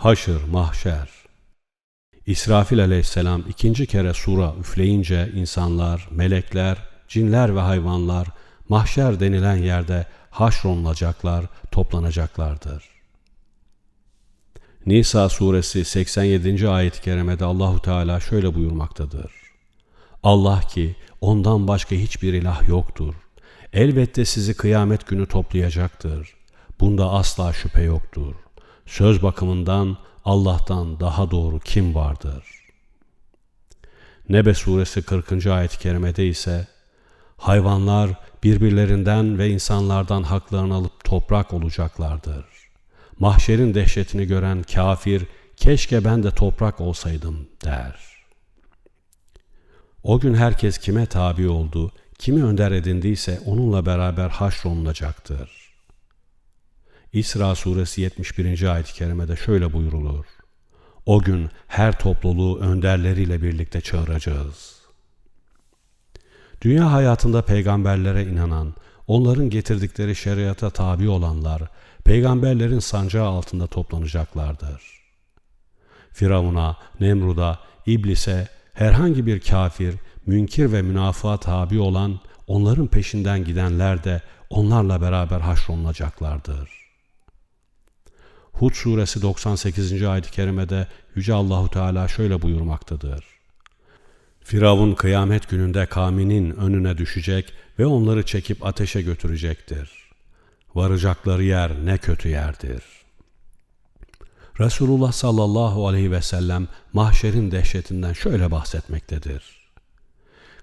Haşr, mahşer. İsrafil aleyhisselam ikinci kere sura üfleyince insanlar, melekler, cinler ve hayvanlar mahşer denilen yerde haşrolunacaklar, toplanacaklardır. Nisa suresi 87. ayet-i kerimede Allahu Teala şöyle buyurmaktadır. Allah ki ondan başka hiçbir ilah yoktur. Elbette sizi kıyamet günü toplayacaktır. Bunda asla şüphe yoktur. Söz bakımından Allah'tan daha doğru kim vardır? Nebe suresi 40. ayet-i kerimede ise hayvanlar birbirlerinden ve insanlardan haklarını alıp toprak olacaklardır. Mahşerin dehşetini gören kafir keşke ben de toprak olsaydım der. O gün herkes kime tabi oldu, kimi önder edindiyse onunla beraber haşrolunacaktır. İsra suresi 71. ayet-i kerimede şöyle buyurulur. O gün her topluluğu önderleriyle birlikte çağıracağız. Dünya hayatında peygamberlere inanan, onların getirdikleri şeriata tabi olanlar, peygamberlerin sancağı altında toplanacaklardır. Firavun'a, Nemrud'a, İblise, herhangi bir kafir, münkir ve münafığa tabi olan, onların peşinden gidenler de onlarla beraber haşrolunacaklardır. Hud suresi 98. ayet-i kerimede Yüce Allahu Teala şöyle buyurmaktadır. Firavun kıyamet gününde kavminin önüne düşecek ve onları çekip ateşe götürecektir. Varacakları yer ne kötü yerdir. Resulullah sallallahu aleyhi ve sellem mahşerin dehşetinden şöyle bahsetmektedir.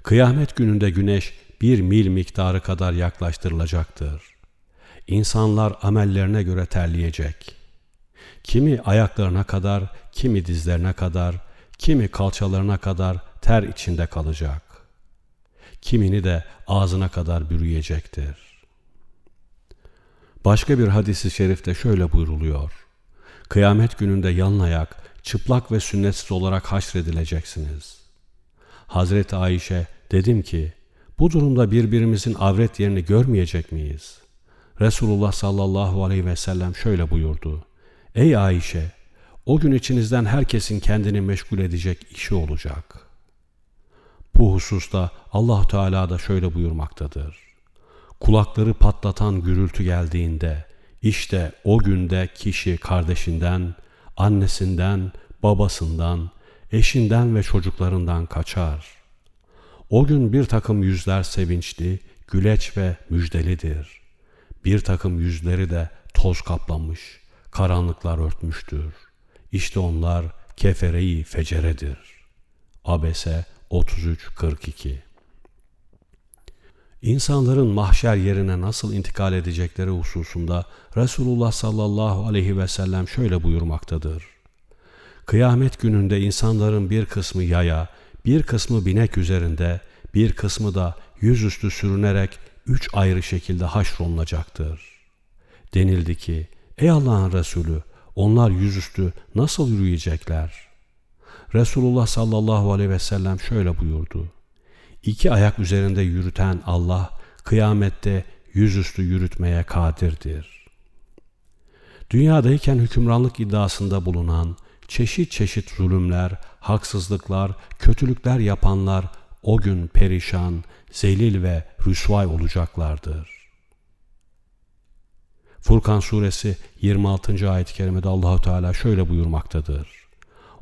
Kıyamet gününde güneş bir mil miktarı kadar yaklaştırılacaktır. İnsanlar amellerine göre terleyecek. Kimi ayaklarına kadar, kimi dizlerine kadar, kimi kalçalarına kadar ter içinde kalacak. Kimini de ağzına kadar bürüyecektir. Başka bir hadisi şerifte şöyle buyruluyor. Kıyamet gününde yalın ayak, çıplak ve sünnetsiz olarak haşredileceksiniz. Hazreti Ayşe dedim ki, bu durumda birbirimizin avret yerini görmeyecek miyiz? Resulullah sallallahu aleyhi ve sellem şöyle buyurdu. Ey Ayşe, o gün içinizden herkesin kendini meşgul edecek işi olacak. Bu hususta Allah Teala da şöyle buyurmaktadır. Kulakları patlatan gürültü geldiğinde işte o günde kişi kardeşinden, annesinden, babasından, eşinden ve çocuklarından kaçar. O gün bir takım yüzler sevinçli, güleç ve müjdelidir. Bir takım yüzleri de toz kaplamış, karanlıklar örtmüştür. İşte onlar kefereyi feceredir. Abese 33-42 İnsanların mahşer yerine nasıl intikal edecekleri hususunda Resulullah sallallahu aleyhi ve sellem şöyle buyurmaktadır. Kıyamet gününde insanların bir kısmı yaya, bir kısmı binek üzerinde, bir kısmı da yüzüstü sürünerek üç ayrı şekilde haşrolunacaktır. Denildi ki, ey Allah'ın Resulü, onlar yüzüstü nasıl yürüyecekler? Resulullah sallallahu aleyhi ve sellem şöyle buyurdu. İki ayak üzerinde yürüten Allah kıyamette yüzüstü yürütmeye kadirdir. Dünyadayken hükümranlık iddiasında bulunan çeşit çeşit zulümler, haksızlıklar, kötülükler yapanlar o gün perişan, zelil ve rüsvay olacaklardır. Furkan suresi 26. ayet-i kerimede Allahu Teala şöyle buyurmaktadır.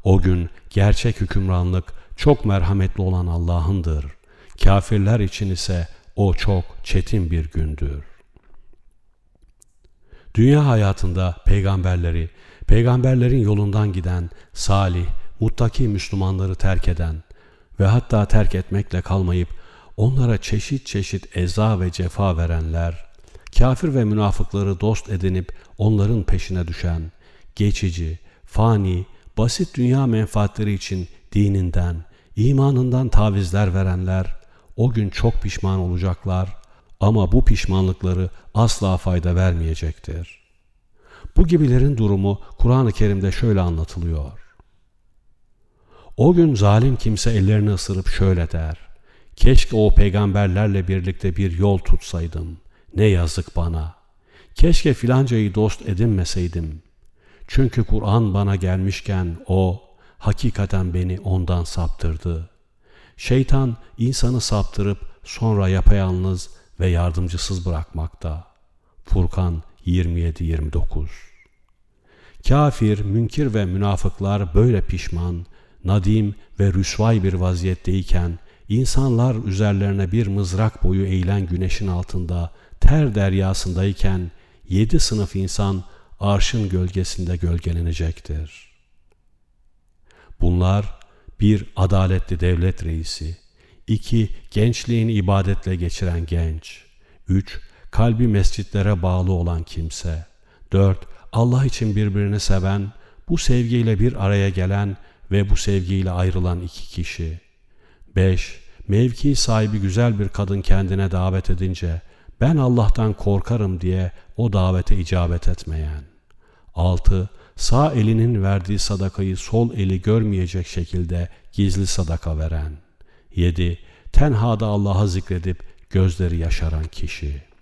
O gün gerçek hükümranlık çok merhametli olan Allah'ındır. Kafirler için ise o çok çetin bir gündür. Dünya hayatında peygamberleri, peygamberlerin yolundan giden, salih, muttaki Müslümanları terk eden ve hatta terk etmekle kalmayıp onlara çeşit çeşit eza ve cefa verenler, kafir ve münafıkları dost edinip onların peşine düşen, geçici, fani, basit dünya menfaatleri için dininden, imanından tavizler verenler o gün çok pişman olacaklar ama bu pişmanlıkları asla fayda vermeyecektir. Bu gibilerin durumu Kur'an-ı Kerim'de şöyle anlatılıyor. O gün zalim kimse ellerini ısırıp şöyle der. Keşke o peygamberlerle birlikte bir yol tutsaydım. Ne yazık bana. Keşke filancayı dost edinmeseydim. Çünkü Kur'an bana gelmişken o hakikaten beni ondan saptırdı. Şeytan insanı saptırıp sonra yapayalnız ve yardımcısız bırakmakta. Furkan 27-29 Kafir, münkir ve münafıklar böyle pişman, nadim ve rüsvay bir vaziyetteyken, insanlar üzerlerine bir mızrak boyu eğilen güneşin altında, ter deryasındayken, yedi sınıf insan arşın gölgesinde gölgelenecektir. Bunlar, bir adaletli devlet reisi, iki gençliğini ibadetle geçiren genç, üç kalbi mescitlere bağlı olan kimse, dört Allah için birbirini seven, bu sevgiyle bir araya gelen ve bu sevgiyle ayrılan iki kişi. 5. Mevki sahibi güzel bir kadın kendine davet edince ben Allah'tan korkarım diye o davete icabet etmeyen. 6. Sağ elinin verdiği sadakayı sol eli görmeyecek şekilde gizli sadaka veren. 7. Tenhada Allah'a zikredip gözleri yaşaran kişi.''